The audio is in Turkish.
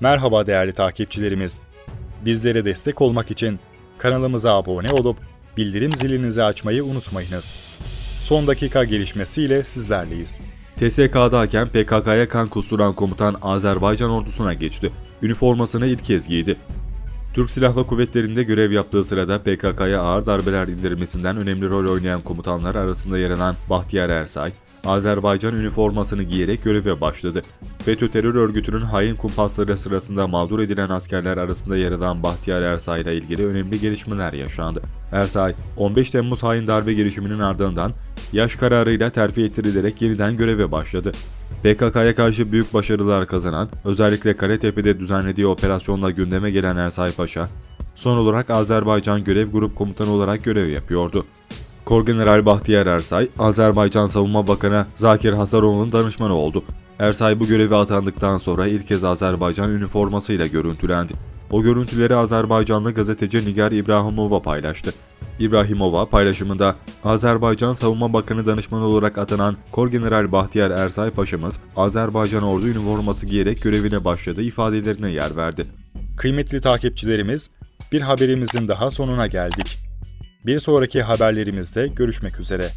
Merhaba değerli takipçilerimiz. Bizlere destek olmak için kanalımıza abone olup bildirim zilinizi açmayı unutmayınız. Son dakika gelişmesiyle sizlerleyiz. TSK'da hakem PKK'ya kan kusturan komutan Azerbaycan ordusuna geçti. Üniformasını ilk kez giydi. Türk Silahlı Kuvvetleri'nde görev yaptığı sırada PKK'ya ağır darbeler indirmesinden önemli rol oynayan komutanlar arasında yer alan Bahtiyar Ersay, Azerbaycan üniformasını giyerek göreve başladı. FETÖ terör örgütünün hain kumpasları sırasında mağdur edilen askerler arasında yer alan Bahtiyar Ersay ile ilgili önemli gelişmeler yaşandı. Ersay, 15 Temmuz hain darbe girişiminin ardından yaş kararıyla terfi ettirilerek yeniden göreve başladı. PKK'ya karşı büyük başarılar kazanan, özellikle Karetepe'de düzenlediği operasyonla gündeme gelen Ersay Paşa, son olarak Azerbaycan Görev Grup Komutanı olarak görev yapıyordu. Korgeneral Bahtiyar Ersay, Azerbaycan Savunma Bakanı Zakir Hasaroğlu'nun danışmanı oldu. Ersay bu göreve atandıktan sonra ilk kez Azerbaycan üniformasıyla görüntülendi. O görüntüleri Azerbaycanlı gazeteci Nigar İbrahimova paylaştı. İbrahimova paylaşımında Azerbaycan Savunma Bakanı danışmanı olarak atanan Korgeneral Bahtiyar Ersay Paşa'mız Azerbaycan ordu üniforması giyerek görevine başladı ifadelerine yer verdi. Kıymetli takipçilerimiz, bir haberimizin daha sonuna geldik. Bir sonraki haberlerimizde görüşmek üzere.